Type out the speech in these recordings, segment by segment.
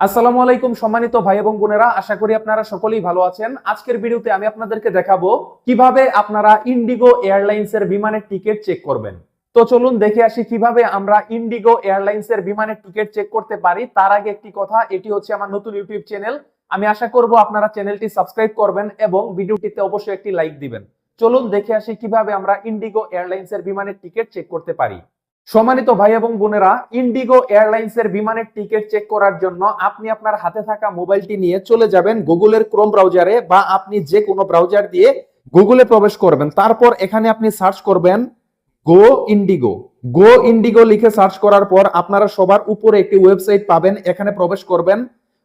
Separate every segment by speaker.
Speaker 1: আসসালামু আলাইকুম সম্মানিত ভাই এবং বোনেরা, আশা করি আপনারা সকলেই ভালো আছেন। আজকের ভিডিওতে আমি আপনাদেরকে দেখাবো কীভাবে আপনারা ইন্ডিগো এয়ারলাইন্স এর বিমানের টিকিট চেক করবেন। তো চলুন দেখে আসি কীভাবে আমরা ইন্ডিগো এয়ারলাইন্স এর বিমানের টিকিট চেক করতে পারি। তার আগে একটি কথা, এটি হচ্ছে আমার নতুন ইউটিউব চ্যানেল। আমি আশা করব আপনারা চ্যানেলটি সাবস্ক্রাইব করবেন এবং ভিডিওটিতে অবশ্যই একটি লাইক দিবেন। চলুন দেখে আসি কীভাবে আমরা ইন্ডিগো এয়ারলাইন্স এর বিমানের টিকিট চেক করতে পারি। সম্মানিত ভাই এবং বোনেরা ইন্ডিগো এয়ারলাইন্স এর বিমানের টিকিট চেক করার জন্য আপনি আপনার হাতে থাকা মোবাইলটি নিয়ে চলে যাবেন গুগলের ক্রোম ব্রাউজারে বা আপনি যে কোনো ব্রাউজার দিয়ে গুগলে প্রবেশ করবেন। তারপর এখানে আপনি সার্চ করবেন গো ইন্ডিগো গো ইন্ডিগো লিখে সার্চ করার পর আপনারা সবার উপরে একটি ওয়েবসাইট পাবেন। এখানে প্রবেশ করবেন।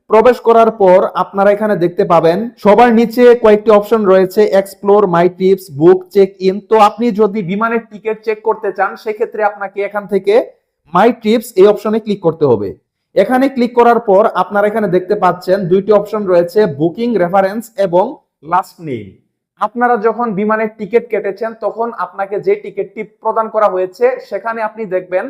Speaker 1: প্রবেশ করার পর আপনারা এখানে দেখতে পাবেন, সবার নিচে কয়েকটি অপশন রয়েছে explore my tips book check in তো আপনি যদি বিমানের টিকিট চেক করতে চান, সেক্ষেত্রে আপনাকে এখান থেকে মাই টিপস এই অপশনে ক্লিক করতে হবে। এখানে ক্লিক করার পর আপনারা এখানে দেখতে পাচ্ছেন, দুইটি অপশন রয়েছে বুকিং রেফারেন্স এবং লাস্ট নেম আপনারা যখন বিমানের টিকিট কেটেছেন, তখন আপনাকে যে টিকিটটি প্রদান করা হয়েছে, সেখানে আপনি দেখবেন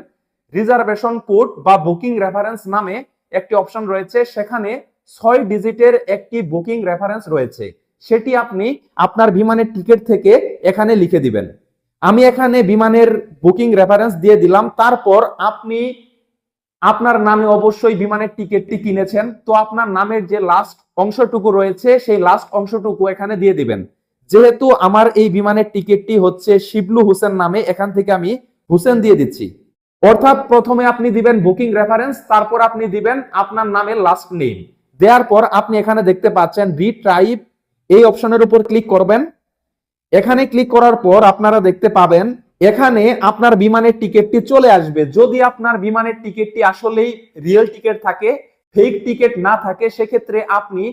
Speaker 1: রিজার্ভেশন কোড বা বুকিং রেফারেন্স নামে একটি অপশন রয়েছে, সেখানে ছয় ডিজিটের একটি বুকিং রেফারেন্স রয়েছে। সেটি আপনি আপনার বিমানের টিকিট থেকে এখানে লিখে দিবেন। আমি এখানে বিমানের বুকিং রেফারেন্স দিয়ে দিলাম, তারপর আপনি আপনার নামে অবশ্যই বিমানের টিকিটটি কিনেছেন। তো আপনার নামের যে লাস্ট অংশটুকু রয়েছে, সেই লাস্ট অংশটুকু এখানে দিয়ে দিবেন। যেহেতু আমার এই বিমানের টিকিটটি হচ্ছে শিবলু হোসেন নামে, এখান থেকে আমি হোসেন দিয়ে দিচ্ছি। অর্থাৎ প্রথমে আপনি দিবেন বুকিং রেফারেন্স তারপর আপনি দিবেন আপনার নামের লাস্ট নেম দেওয়ার পর আপনি এখানে দেখতে পাচ্ছেন রি ট্রাইব এই অপশনের উপর ক্লিক করবেন। এখানে ক্লিক করার পর আপনারা দেখতে পাবেন, এখানে আপনার বিমানের টিকিটটি চলে আসবে। যদি আপনার বিমানের টিকিটটি আসলেই রিয়েল টিকিট থাকে ফেক টিকিট না থাকে, সেক্ষেত্রে আপনি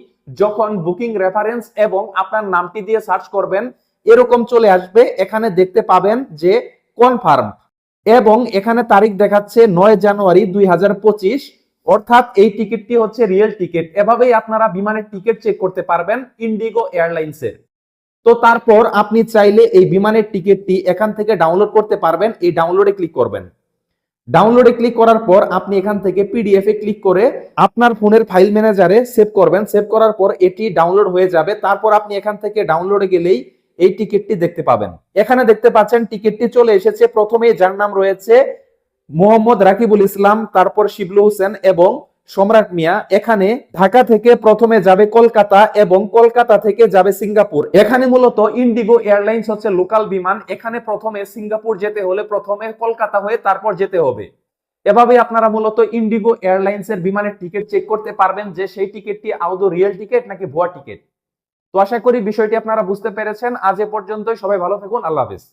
Speaker 1: যখন বুকিং রেফারেন্স এবং আপনার নামটি দিয়ে সার্চ করবেন, এরকম চলে আসবে। এখানে দেখতে পাবেন যে কনফার্ম এবং এখানে তারিখ দেখাচ্ছে নয় জানুয়ারি দুই হাজার পঁচিশ। অর্থাৎ এই টিকিটটি হচ্ছে রিয়েল টিকিট এভাবেই আপনারা বিমানের টিকিট চেক করতে পারবেন ইন্ডিগো এয়ারলাইন্সের তো তারপর আপনি চাইলে এই বিমানের টিকিটটি এখান থেকে ডাউনলোড করতে পারবেন। এই ডাউনলোডে ক্লিক করবেন। ডাউনলোডে ক্লিক করার পর আপনি এখান থেকে পিডিএফ এ ক্লিক করে আপনার ফোনের ফাইল ম্যানেজারে সেভ করবেন। সেভ করার পর এটি ডাউনলোড হয়ে যাবে। তারপর আপনি এখান থেকে ডাউনলোডে গেলেই এই টিকিটটি দেখতে পাবেন। এখানে দেখতে পাচ্ছেন, টিকিটটি চলে এসেছে। প্রথমে যার নাম রয়েছে মোহাম্মদ রাকিবুল ইসলাম, তারপর শিবলু হোসেন এবং সম্রাট মিয়া। এখানে ঢাকা থেকে প্রথমে যাবে কলকাতা এবং কলকাতা থেকে যাবে সিঙ্গাপুর। এখানে মূলত ইন্ডিগো এয়ারলাইন্স হচ্ছে লোকাল বিমান। এখানে প্রথমে সিঙ্গাপুর যেতে হলে প্রথমে কলকাতা হয়ে তারপর যেতে হবে। এভাবে আপনারা মূলত ইন্ডিগো এয়ারলাইন্স এর বিমানের টিকিট চেক করতে পারবেন যে সেই টিকিটটি আদৌ রিয়েল টিকিট নাকি ভুয়া টিকিট। তো আশা করি বিষয়টি আপনারা বুঝতে পেরেছেন। আজ এ পর্যন্তই। সবাই ভালো থাকুন। আল্লাহ হাফিজ।